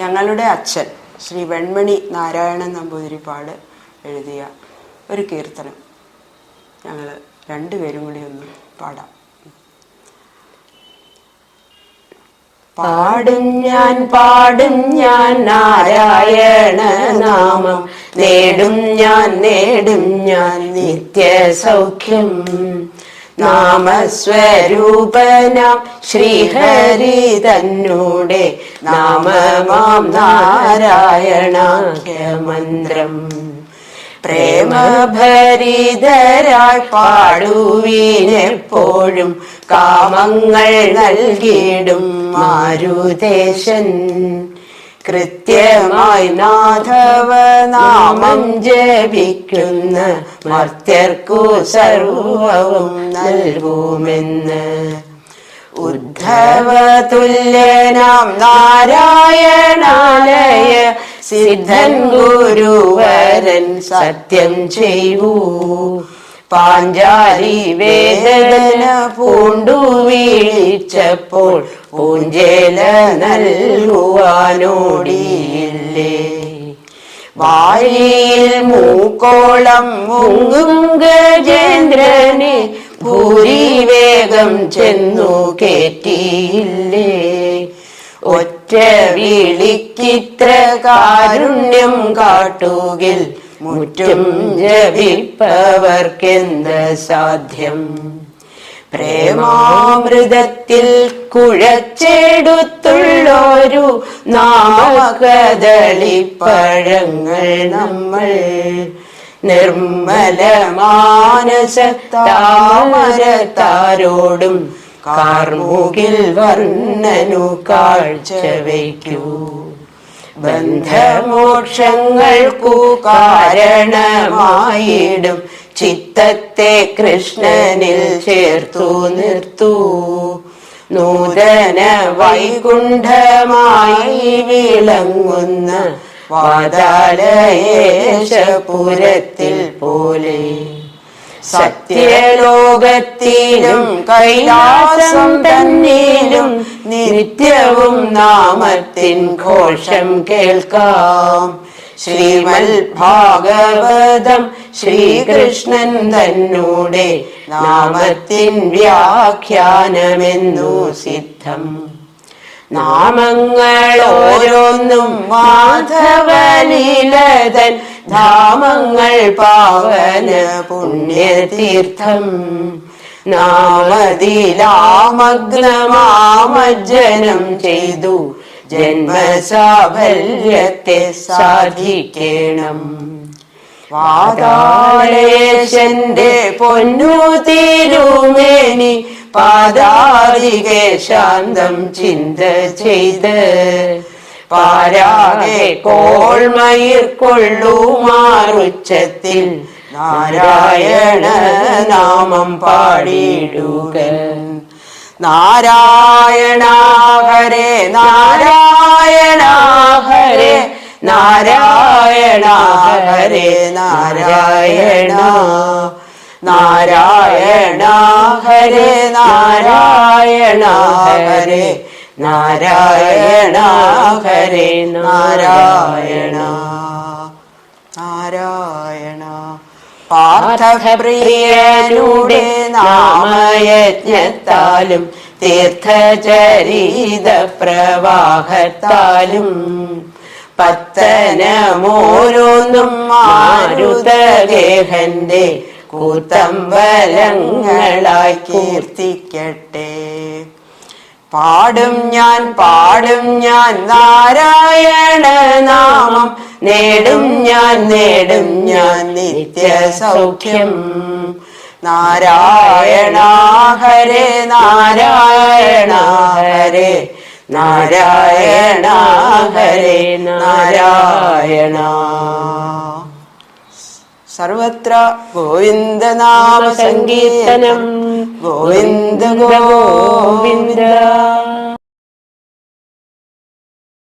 ഞങ്ങളുടെ അച്ഛൻ ശ്രീ വെൺമണി നാരായണൻ നമ്പൂതിരിപ്പാട് എഴുതിയ ഒരു കീർത്തനം. ഞങ്ങൾ രണ്ടുപേരും കൂടി ഒന്ന് പാടാം. പാടും ഞാൻ പാടും ഞാൻ നാരായണ നാമം. നേടും ഞാൻ നേടും ഞാൻ നിത്യ സൗഖ്യം നാമസ്വരൂപനാം ശ്രീഹരി തന്നൂടെ നാമമാം നാരായണാഖ്യ മന്ത്രം പാടുവീനെപ്പോഴും കാമങ്ങൾ നൽകിയിടും മാരുദേശൻ കൃത്യമായി നാഥവ നാമം ജപിക്കുന്ന മർത്യർക്കു സർവവും നൽകുമെന്ന്. ഉദ്ധവ തുല്യനാം നാരായണാലയ സിദ്ധൻ ഗുരുവരൻ സത്യം ചെയ്യൂ പാഞ്ചാലി വേദന പൂണ്ടു വീഴ്ചപ്പോൾ പൂഞ്ചേല നൽകുവാനോടിയില്ലേ വാരിയിൽ മൂക്കോളം മുങ്ങും ഗജേന്ദ്രനെ ഭൂരി വേഗം ചെന്നു കേറ്റിയില്ലേ? ഒറ്റ വിളിക്കിത്ര കാരുണ്യം കാട്ടുകിൽ മുറ്റും ജപിപ്പവർക്കെന്ത് സാധ്യം? പ്രേമാമൃതത്തിൽ കുഴച്ചെടുത്തുള്ളൊരു നാമകദളിപ്പഴങ്ങൾ നമ്മൾ നിർമ്മല മാനസ താമരത്താരോടും കാർമുകിൽ വർണനു കാഴ്ച വയ്ക്കൂ ബന്ധമോക്ഷങ്ങൾക്കു കാരണമായിടും. ചിത്തത്തെ കൃഷ്ണനിൽ ചേർത്തു നിർത്തൂ. നൂതന വൈകുണ്ഠമായി വിളങ്ങുന്ന വാതാലയേശപുരത്തിൽ പോലെ. സത്യലോകത്തിലും കൈലാസം തന്നിലും നിത്യവും നാമത്തിൻ ഘോഷം കേൾക്കാം. ശ്രീമൽ ഭാഗവതം ശ്രീകൃഷ്ണൻ തന്നൂടെ നാമത്തിൻ വ്യാഖ്യാനമെന്നു സിദ്ധം. നാമങ്ങൾ ഓരോന്നും മാധവനിലതൻ ധാമങ്ങൾ പാവന പുണ്യതീർത്ഥം. നാമതിലാമഗ്നമാമജ്ജനം ചെയ്തു. ജന്മസാഫല്യത്തെ സാധിക്കണം. പാതാളേശന്റെ പൊന്നു തിരുമേനി പാദാതികെ ശാന്തം ചിന്ത ചെയ്ത്. പാരാകെ കോൾമയിർ കൊള്ളുമാറുച്ചത്തിൽ നാരായണ നാമം പാടിയിടുക. നാരായണ ഹരേ നാരായണ ഹരേ നാരായണ. ഹരേ നാരായണ നാരായണ ഹരേ നാരായണ ഹരേ നാരായണ ഹരേ നാരായണ. നാരായണ. പാർത്ഥപ്രിയനുടെ നാമയജ്ഞത്താലും തീർത്ഥചരീത പ്രവാഹത്താലും പത്തനമോരോന്നും മാരുതഗേഹന്റെ കൂത്തമ്പലങ്ങളായി കീർത്തിക്കട്ടെ. പാടും ഞാൻ പാടും ഞാൻ നാരായണ നാമം. നേടും ഞാൻ നേടും ഞാൻ നിത്യ സൗഖ്യം നാരായണ ഹരേ നാരായണ ഹരേ നാരായണ ഹരേ നാരായണ. സർവത്ര ഗോവിന്ദനാമ സങ്കീർത്തനം. ഗോവിന്ദ ഗോവിന്ദ